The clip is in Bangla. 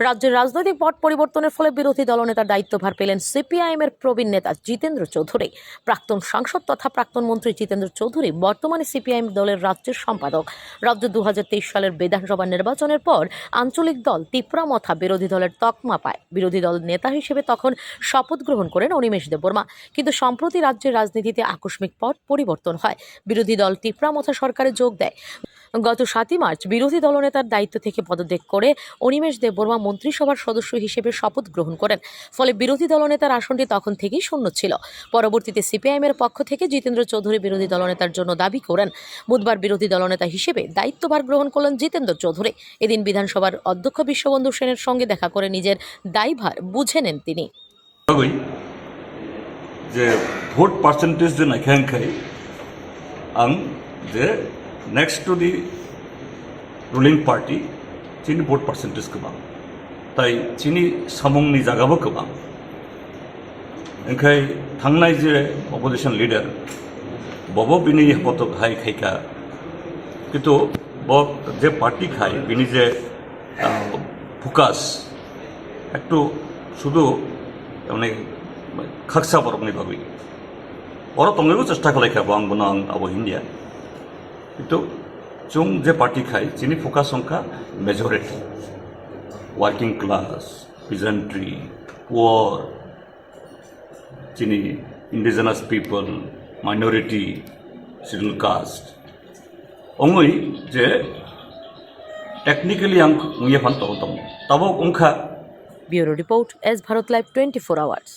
রাজ্যের রাজনৈতিক পট পরিবর্তনের ফলে বিরোধী দলনেতার দায়িত্বভার পেলেন সিপিআইএম এর প্রবীণ নেতা জিতেন্দ্র চৌধুরী। প্রাক্তন সাংসদ তথা প্রাক্তন মন্ত্রী জিতেন্দ্র চৌধুরী বর্তমানে সিপিআইএম দলের রাজ্যের সম্পাদক। রাজ্য দু হাজার তেইশ সালের বিধানসভা নির্বাচনের পর আঞ্চলিক দল তিপ্রামথা বিরোধী দলের তকমা পায়। বিরোধী দল নেতা হিসেবে তখন শপথ গ্রহণ করেন অনিমেষ দেববর্মা। কিন্তু সম্প্রতি রাজ্যের রাজনীতিতে আকস্মিক পট পরিবর্তন হয়। বিরোধী দল তিপ্রামথা সরকারে যোগ দেয়। গত সাতই মার্চ বিরোধী দলনেতার দায়িত্ব থেকে পদত্যাগ করে অনিমেষ দেববর্মা মন্ত্রিসভার সদস্য হিসেবে শপথ গ্রহণ করেন। ফলে বিরোধী দলনেতার আসনটি তখন থেকেই শূন্য ছিল। পরবর্তীতে সিপিআইএমের পক্ষ থেকে জিতেন্দ্র চৌধুরী বিরোধী দলনেতার জন্য দাবি করেন। বুধবার বিরোধী দলনেতা হিসেবে দায়িত্বভার গ্রহণ করলেন জিতেন্দ্র চৌধুরী। এদিন বিধানসভার অধ্যক্ষ বিশ্ববন্ধু সেনের সঙ্গে দেখা করে নিজের দায়ভার বুঝে নেন তিনি। যে ভোট পার্সেন্টেজ যে নাখ্যাঙ্কায় আং যে next to the ruling party, chini vote percentage kabang. তাই চিনি সামংনি জাগাবো गोबां ओंखाय थांनाय जे अपोजिशन लिडार बब बिनि हेफाजत हाय खायखा কিন্তু বব যে পার্টি খায় বিনি যে ফোকাস একটু শুধু মানে খাকসা বরফনি ভাবি ওরা তঙ্গেও চেষ্টা করে খাব আং বোনা আবো ইন্ডিয়া কিন্তু চুং যে পার্টি খায় তিনি ফোকা সংখ্যা majority working class peasantry poor যিনি indigenous people minority schedule caste অঙ্গই যে টেকনিক্যালি আং ইয়ে ফান তবতম। তাবক অংখা bureau report, S Bharat live twenty four hours.